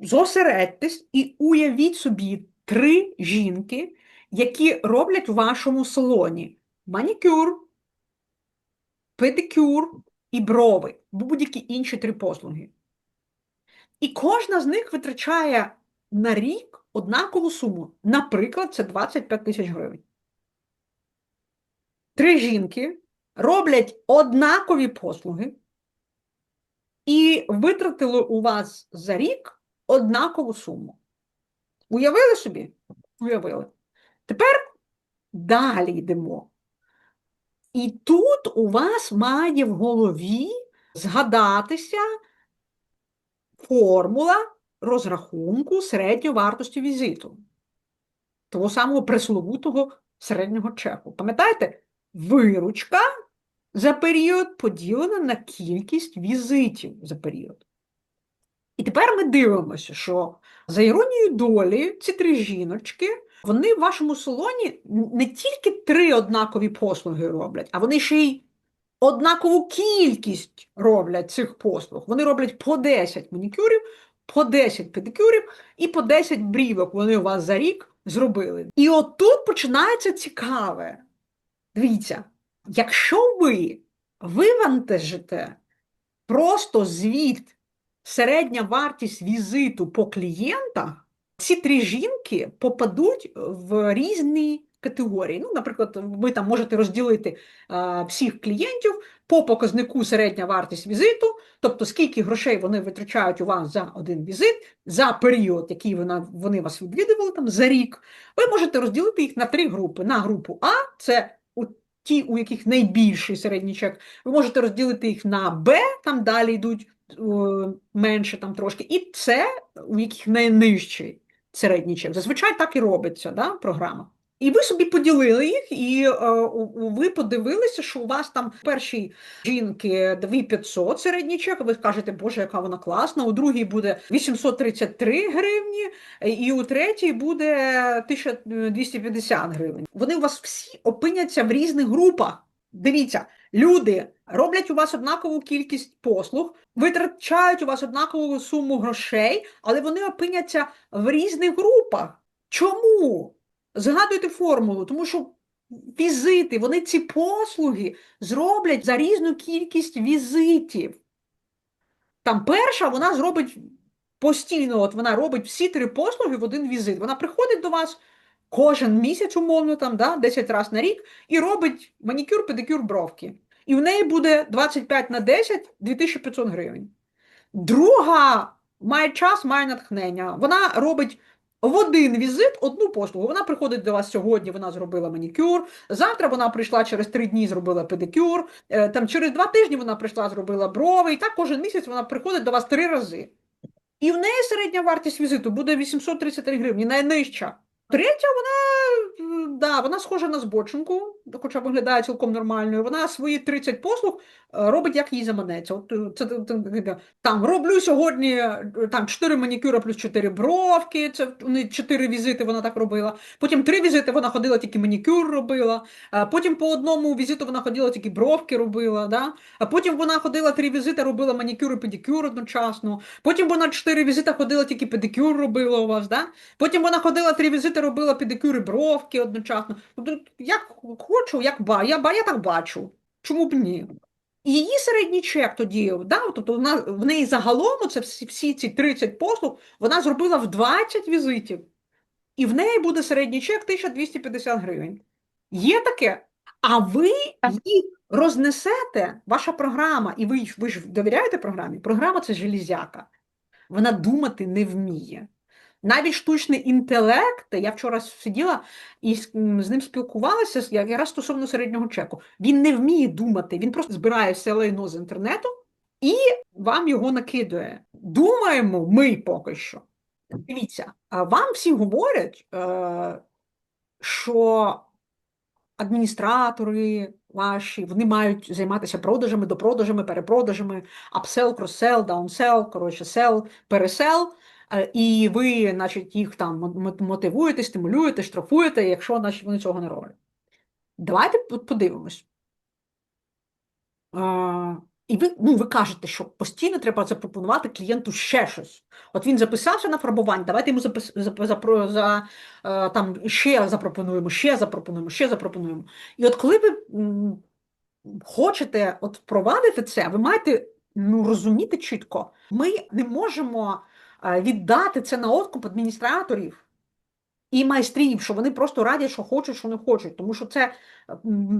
зосередьтесь і уявіть собі три жінки, які роблять в вашому салоні манікюр, педикюр і брови, будь-які інші три послуги. І кожна з них витрачає на рік однакову суму. Наприклад, це 25 тисяч гривень. Три жінки роблять однакові послуги і витратили у вас за рік однакову суму. Уявили собі? Уявили. Тепер далі йдемо. І тут у вас має в голові згадатися формула розрахунку середньої вартості візиту, того самого пресловутого середнього чеку. Пам'ятаєте, виручка за період поділена на кількість візитів за період. Тепер ми дивимося, що за іронією долі ці три жіночки, вони в вашому салоні не тільки три однакові послуги роблять, а вони ще й однакову кількість роблять цих послуг. Вони роблять по 10 манікюрів, по 10 педикюрів і по 10 брівок вони у вас за рік зробили. І отут починається цікаве. Дивіться, якщо ви вивантажите просто звіт середня вартість візиту по клієнтах, ці три жінки попадуть в різні категорії. Ну, наприклад, ви там можете розділити а, всіх клієнтів по показнику середня вартість візиту, тобто скільки грошей вони витрачають у вас за один візит, за період, який вона, вони вас відвідували там за рік. Ви можете розділити їх на три групи. На групу А це ті, у яких найбільший середній чек, ви можете розділити їх на Б, там далі йдуть менше там трошки, і С, у яких найнижчий середній чек. Зазвичай так і робиться да, програма. І ви собі поділили їх, і е, ви подивилися, що у вас там першій жінки 2500 середній чек, ви скажете, боже, яка вона класна, у другій буде 833 гривні, і у третій буде 1250 гривень. Вони у вас всі опиняться в різних групах. Дивіться, люди роблять у вас однакову кількість послуг, витрачають у вас однакову суму грошей, але вони опиняться в різних групах. Чому? Згадуйте формулу, тому що візити, вони ці послуги зроблять за різну кількість візитів. Там перша вона зробить постійно, от вона робить всі три послуги в один візит. Вона приходить до вас кожен місяць, умовно, там, да, 10 разів на рік, і робить манікюр, педикюр, бровки. І в неї буде 25 на 10 2500 гривень. Друга має час, має натхнення. Вона робить в один візит одну послугу. Вона приходить до вас сьогодні, вона зробила манікюр. Завтра вона прийшла через три дні, зробила педикюр. е, Там через два тижні вона прийшла, зробила брови. І так кожен місяць вона приходить до вас три рази. І в неї середня вартість візиту буде 833 гривні, найнижча. Третя, вона, да, вона схожа на збочинку, хоча виглядає цілком нормальною. Вона свої 30 послуг е, робить, як їй заманеться. От, е, це, там роблю сьогодні е, там 4 манікюра плюс 4 бровки. Це вони 4 візити вона так робила. Потім 3 візити вона ходила, тільки манікюр робила. Потім по одному візиту вона ходила, тільки бровки робила. Да? А потім вона ходила 3 візити, робила манікюр і педикюр одночасно. Потім вона 4 візити ходила, тільки педикюр робила у вас. Да? Потім вона ходила 3 візити, робила педикюр і бровки одночасно. Тобто, як хочу, як ба, я, ба- я так бачу. Чому б ні? І Її середній чек тоді, да, тобто вона, в неї загалом це всі, всі ці 30 послуг, вона зробила в 20 візитів. І в неї буде середній чек 1250 гривень. Є таке? А ви їх рознесете, ваша програма, і ви, ви ж довіряєте програмі? Програма це железяка. Вона думати не вміє. Навіть штучний інтелект, я вчора сиділа і з, ним спілкувалася якраз стосовно середнього чеку. Він не вміє думати, він просто збирає все лайно з інтернету і вам його накидує. Думаємо ми поки що. Дивіться, вам всі говорять, е, що адміністратори ваші, вони мають займатися продажами, допродажами, перепродажами, апсел, кроссел, даунсел, коротше, сел, пересел. Е, І ви, значить, їх там мотивуєте, стимулюєте, штрафуєте, якщо значить, вони цього не роблять. Давайте подивимось. Е, І ви, ну, ви кажете, що постійно треба запропонувати клієнту ще щось. От він записався на фарбування, давайте йому запис, зап- запро- за, е, там, ще запропонуємо, ще запропонуємо, ще запропонуємо. І от коли ви хочете от впровадити це, ви маєте ну, розуміти чітко, ми не можемо віддати це на откуп адміністраторів і майстрів, що вони просто радять, що хочуть, що не хочуть, тому що це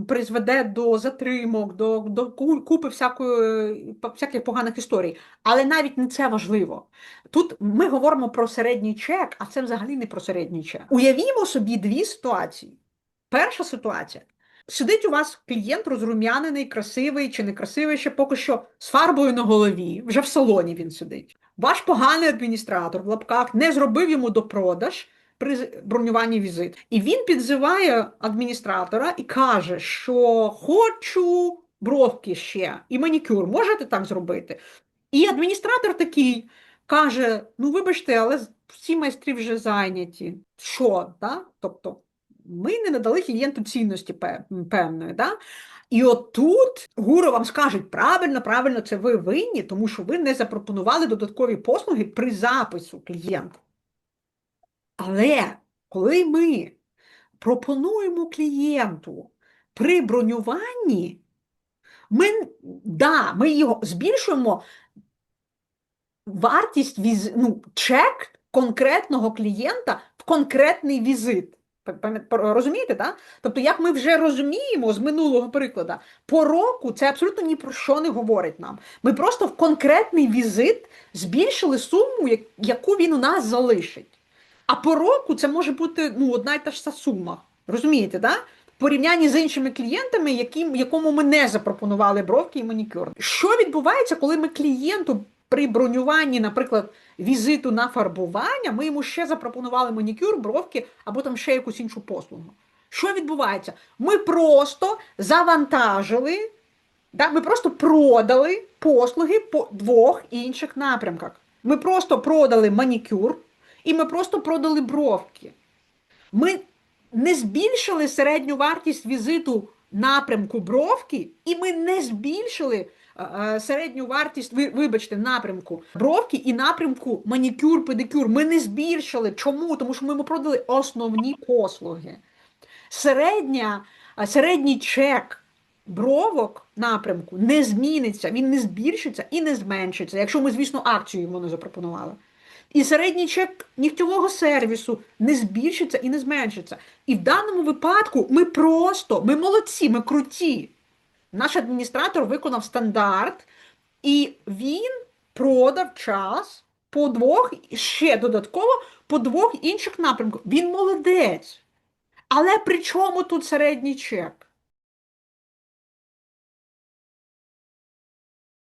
призведе до затримок, до, до купи всякої, всяких поганих історій. Але навіть не це важливо. Тут ми говоримо про середній чек, а це взагалі не про середній чек. Уявімо собі дві ситуації. Перша ситуація. Сидить у вас клієнт розрум'янений, красивий чи некрасивий, ще поки що з фарбою на голові, вже в салоні він сидить. Ваш поганий адміністратор в лапках не зробив йому допродаж при бронюванні візит. І він підзиває адміністратора і каже, що хочу бровки ще і манікюр, можете так зробити? І адміністратор такий каже: ну, вибачте, але всі майстри вже зайняті. Що? Да? Тобто ми не надали клієнту цінності певної. Да? І от тут гуру вам скажуть, правильно, правильно, це ви винні, тому що ви не запропонували додаткові послуги при запису клієнта. Але коли ми пропонуємо клієнту при бронюванні, ми, да, ми його збільшуємо вартість віз, ну, чек конкретного клієнта в конкретний візит. Розумієте, так? Тобто, як ми вже розуміємо з минулого прикладу, по року це абсолютно ні про що не говорить нам. Ми просто в конкретний візит збільшили суму, яку він у нас залишить. А по року це може бути ну, одна й та ж сума. Розумієте, да? В порівнянні з іншими клієнтами, яким, якому ми не запропонували бровки і манікюр. Що відбувається, коли ми клієнту при бронюванні, наприклад, візиту на фарбування, ми йому ще запропонували манікюр, бровки або там ще якусь іншу послугу. Що відбувається? Ми просто завантажили, да, ми просто продали послуги по двох інших напрямках. Ми просто продали манікюр і ми просто продали бровки. Ми не збільшили середню вартість візиту напрямку бровки, і ми не збільшили е, е, середню вартість, вибачте, напрямку бровки і напрямку манікюр, педикюр. Ми не збільшили. Чому? Тому що ми продали основні послуги. Середня, середній чек бровок напрямку не зміниться, він не збільшиться і не зменшиться, якщо ми, звісно, акцію йому не запропонували. І середній чек нігтєвого сервісу не збільшиться і не зменшиться. І в даному випадку ми просто, ми молодці, ми круті. Наш адміністратор виконав стандарт, і він продав час по двох, ще додатково по двох інших напрямках. Він молодець. Але при чому тут середній чек?